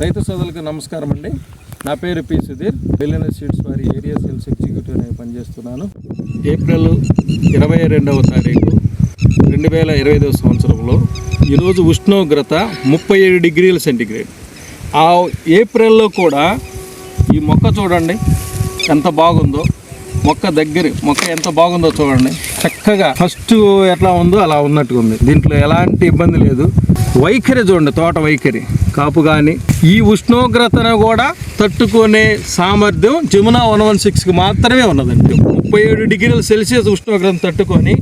రైతు సోదరులకు నమస్కారం అండి. నా పేరు పి సుధీర్. బెల్లెన సీడ్స్ వారి ఏరియా సేల్స్ ఎగ్జిక్యూటివ్ నేను పనిచేస్తున్నాను ఏప్రిల్ ఇరవై రెండవ తారీఖు రెండు వేల ఇరవై ఐదవ సంవత్సరంలో ఈరోజు ఉష్ణోగ్రత ముప్పై ఏడు డిగ్రీల సెంటిగ్రేడ్. ఆ ఏప్రిల్లో కూడా ఈ మొక్క చూడండి ఎంత బాగుందో. మొక్క దగ్గర మొక్క ఎంత బాగుందో చూడండి. చక్కగా ఫస్ట్ ఎట్లా ఉందో అలా ఉన్నట్టుగా ఉంది దీంట్లో ఎలాంటి ఇబ్బంది లేదు. వైఖరి చూడండి తోట వైఖరి. కాపు కానీ ఈ ఉష్ణోగ్రతను కూడా తట్టుకునే సామర్థ్యం జమునా వన్ వన్ సిక్స్కి మాత్రమే ఉన్నదండి. ముప్పై ఏడు డిగ్రీల సెల్సియస్ ఉష్ణోగ్రత తట్టుకొని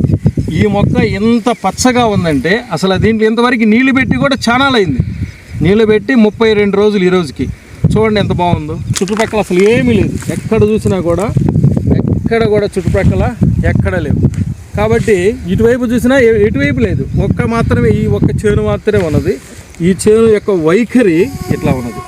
ఈ మొక్క ఎంత పచ్చగా ఉందంటే అసలు దీంట్లో ఇంతవరకు నీళ్ళు పెట్టి కూడా చాలా అయింది నీళ్ళు పెట్టి ముప్పై రెండు రోజులు ఈ రోజుకి. చూడండి ఎంత బాగుందో. చుట్టుపక్కల అసలు ఏమీ లేదు. ఎక్కడ చూసినా కూడా ఎక్కడ కూడా చుట్టుపక్కల ఎక్కడ లేవు. కాబట్టి ఇటువైపు చూసినా ఎటువైపు లేదు. ఒక్క మాత్రమే ఈ ఒక్క చేను మాత్రమే ఉన్నది. ఈ చేను యొక్క వైఖరి ఇట్లా ఉన్నది.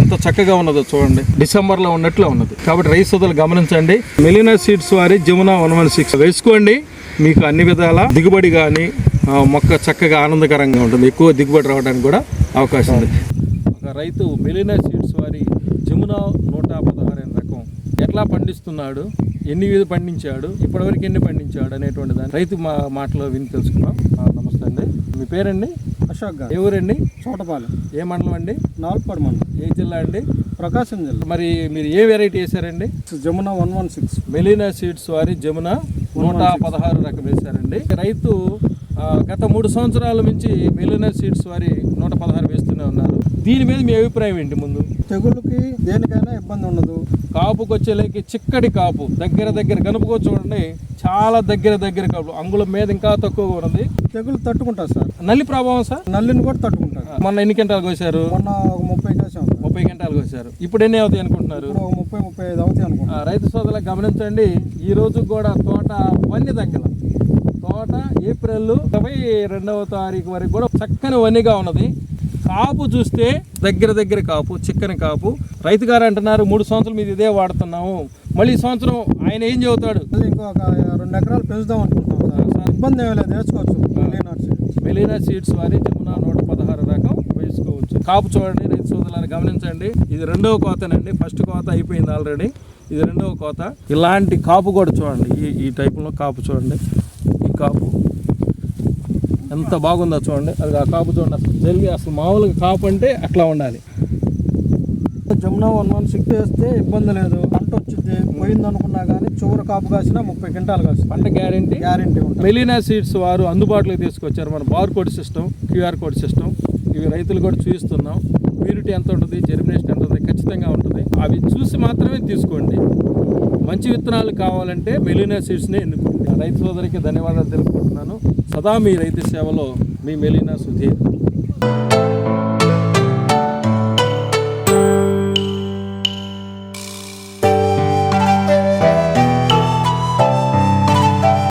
ఎంత చక్కగా ఉన్నదో చూడండి. డిసెంబర్లో ఉన్నట్లు ఉన్నది. కాబట్టి రైస్ సోదరులు గమనించండి. మెలినా సీడ్స్ వారి జమునా వన్ వన్ సిక్స్ వేసుకోండి. మీకు అన్ని విధాల దిగుబడి కానీ మొక్క చక్కగా ఆనందకరంగా ఉంటుంది. ఎక్కువ దిగుబడి రావడానికి కూడా అవకాశం ఉంది. ఒక రైతు మెలినా సీడ్స్ వారి జమునా నూట పదహారు ఎట్లా పండిస్తున్నాడు? ఎన్ని విధ పండించాడు? ఇప్పటివరకు ఎన్ని పండించాడు? అనేటువంటి దాన్ని రైతు మా మాటలో విని తెలుసుకున్నాం నమస్తే అండి. మీ పేరండి? అశోక్ గారు. ఏ ఊరండి చోటపాలెం. ఏ మండలం అండి? నాల్పడి మండలం. ఏ జిల్లా అండి? ప్రకాశం జిల్లా. మరి మీరు ఏ వెరైటీ వేశారండి? Jamuna one one six Melina seeds వారి జమున నూట పదహారు రకం వేశారండి. రైతు గత మూడు సంవత్సరాల నుంచి మెలీనా సీడ్స్ వారి నూట పదహారు వేస్తూనే ఉన్నారు. దీని మీద మీ అభిప్రాయం ఏంటి ముందు? తెగులుకి దేనికైనా ఇబ్బంది ఉండదు. కాపుకి వచ్చేలేకి చిక్కటి కాపు దగ్గర దగ్గర కనుపుకో చూడండి చాలా దగ్గర దగ్గర కాపు. అంగుళం మీద ఇంకా తక్కువగా ఉన్నది. తెగులు తట్టుకుంటారు సార్. నల్లి ప్రభావం సార్? నల్లిని కూడా తట్టుకుంటారు. మొన్న ఎన్ని గంటలు కోసారు? మొన్న ఒక ముప్పై కేసాం. ముప్పై గంటలు కోసారు. ఇప్పుడు ఎన్ని అవుతాయి అనుకుంటున్నారు? ఒక ముప్పై ముప్పై ఐదు అవుతాయి అనుకుంటా ఆ, రైతు సోదరులకు గమనించండి ఈ రోజు కూడా తోట వన్ని దగ్గర తోట ఏప్రిల్ ఇరవై రెండవ తారీఖు వరకు కూడా చక్కని వనిగా ఉన్నది. కాపు చూస్తే దగ్గర దగ్గర కాపు చిక్కని కాపు. రైతు గారు అంటున్నారు మూడు సంవత్సరాలు మీద ఇదే వాడుతున్నాము. మళ్ళీ సంవత్సరం ఆయన ఏం చెబుతాడు మళ్ళీ ఇంకొక రెండు ఎకరాలు పెంచుదాం అనుకుంటున్నాం సార్. ఇబ్బంది ఏమీ లేదు వేసుకోవచ్చు. Melina seeds. వారి జమునా నూట పదహారు రకం వేసుకోవచ్చు. కాపు చూడండి రైతు సోదరులను గమనించండి. ఇది రెండవ కోతనండి. ఫస్ట్ కోత అయిపోయింది ఆల్రెడీ. ఇది రెండవ కోత. ఇలాంటి కాపు కూడా చూడండి. ఈ ఈ టైపులో కాపు చూడండి. ఈ కాపు. ఎంత బాగుందో చూడండి. అది ఆ కాపు చూడండి అసలు జరిగి అసలు మామూలుగా కాపు అంటే అట్లా ఉండాలి. జమున వన్ వన్ సిక్స్ వేస్తే ఇబ్బంది లేదు. పంట వచ్చింది పోయింది అనుకున్నా కానీ చివరి కాపు కాసినా ముప్పై క్వింటాలు కాసింది పంట గ్యారెంటీ? గ్యారంటీ ఉంటుంది. మెలీనా సీడ్స్ వారు అందుబాటులోకి తీసుకొచ్చారు. మన bar code system Q R code system ఇవి రైతులు కూడా చూపిస్తున్నాం ప్యూరిటీ ఎంత ఉంటుంది జెర్మినేషన్ ఎంత ఉంటుంది ఖచ్చితంగా ఉంటుంది. అవి చూసి మాత్రమే తీసుకోండి. మంచి విత్తనాలు కావాలంటే మెలీనా సీడ్స్ని ఎన్నుకోండి. రైతు సోదరికి ధన్యవాదాలు తెలుపుకుంటున్నాను. సదా మీ రైతు సేవలో మీ మెలీనా సుధీర్.